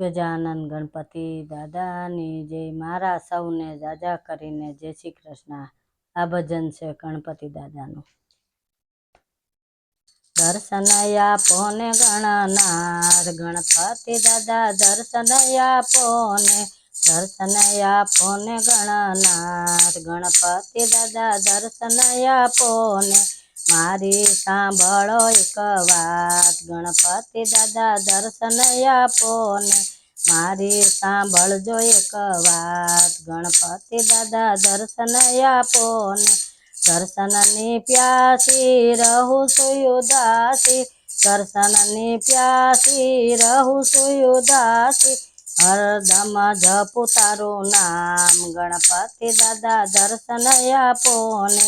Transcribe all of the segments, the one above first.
ગજાનંદ ગણપતિ દાદાની જય. મારા સૌને જાજા કરીને જય શ્રી કૃષ્ણ. આ ભજન છે ગણપતિ દાદાનું. દર્શન આપોને ગણનાર ગણપતિ દાદા, દર્શન આપો ને દર્શન આપો ગણનાર ગણપતિ દાદા, દર્શન આપો ને મારી સાંભળો એક વાત. ગણપતિ દાદા દર્શન આપો ને. મારી સાંભળજો એક વાત. ગણપતિ દાદા દર્શન આપો ને. દર્શનની પ્યાસી રહું છું ઉદાસી. દર્શનની પ્યાસી રહું છું ઉદાસી. હરદમ જપું તારું નામ. ગણપતિ દાદા દર્શન આપો ને.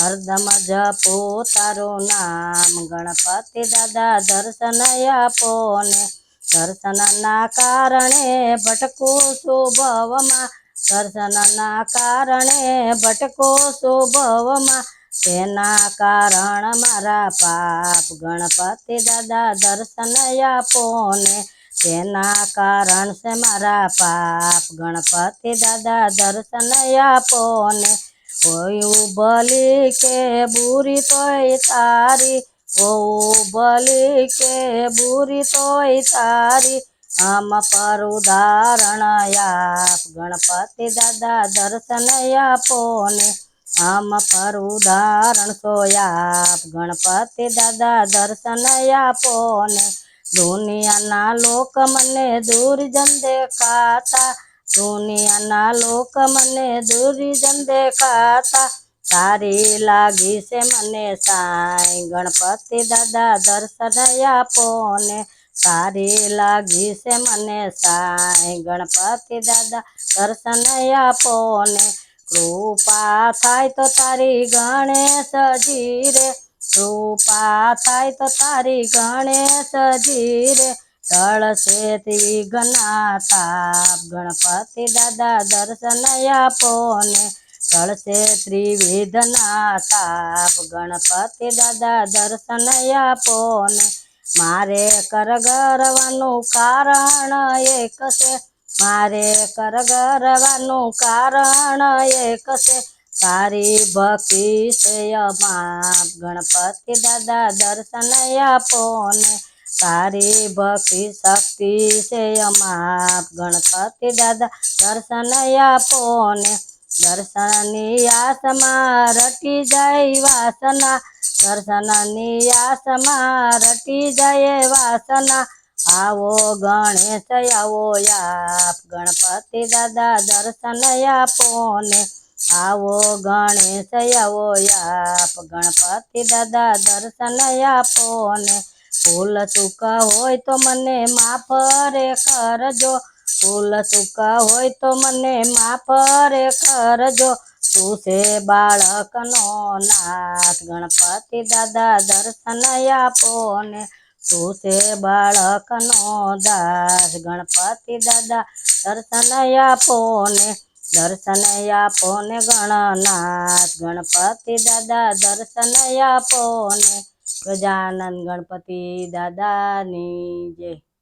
હરદમ જપો તારો નામ. ગણપતિ દાદા દર્શન આપો ને દર્શનના કારણે ભટકું શુભવમાં. ભવમાં દર્શનના કારણે ભટકો શુભવમાં. તેના કારણ મારા પાપ. ગણપતિ દાદા દર્શન આપો ને તેના કારણ છે મારા પાપ. ગણપતિ દાદા દર્શન આપો ને હોય ભલી કે બુરી તોય તારી હોઉં ભલી કે બુરી તોય તારી. આમ પર ઉદાહરણ આપ ગણપતિ દાદા દર્શન આપો ને આમ પર ઉદાહરણ તો આપ ગણપતિ દાદા દર્શન આપો ને દુનિયાના લોક મને દૂર જન દેખાતા દુનિયાના લોક મને દુર્જન દેખાતા સારી લાગી છે મને સાંઈ. ગણપતિ દાદા દર્શન આપો ને. સારી લાગી છે મને સાંઈ. ગણપતિ દાદા દર્શન આપો ને. કૃપા થાય તો તારી ગણેશજી રે. કૃપા થાય તો તારી ગણેશજી રે. તળશે તી ઘના તાપ ગણપતિ દાદા દર્શન આપો ને તળસે ત્રિવિધના તાપ ગણપતિ દાદા દર્શન આપો ને મારે કરગરવાનું કારણ એક છે, મારે કરગરવાનું કારણ એક છે, તારી ભક્તિ છે અમાપ ગણપતિ દાદા દર્શન આપો ને તારી ભક્તિ શક્તિ છે અમાપ ગણપતિ દાદા. દર્શન આપો ને દર્શનની આસમાં રટી જાય વાસના. દર્શનની આસમાં રટી જાય વાસના. આવો ગણેશ, આવો આપ ગણપતિ દાદા, દર્શન આપો ને આવો ગણેશ, આવો આપ ગણપતિ દાદા, દર્શન આપો ને ભૂલ ચૂકા હોય તો મને માફ રે કરજો. ભૂલ ચૂકા હોય તો મને માફ રે કરજો. તું છે બાળકનો નાથ. ગણપતિ દાદા દર્શન આપો ને. તું છે બાળકનો દાસ. ગણપતિ દાદા દર્શન આપો ને. દર્શન આપો ને ગણનાથ. ગણપતિ દાદા દર્શન આપો ને. ગજાનંદ ગણપતિ દાદાની જય.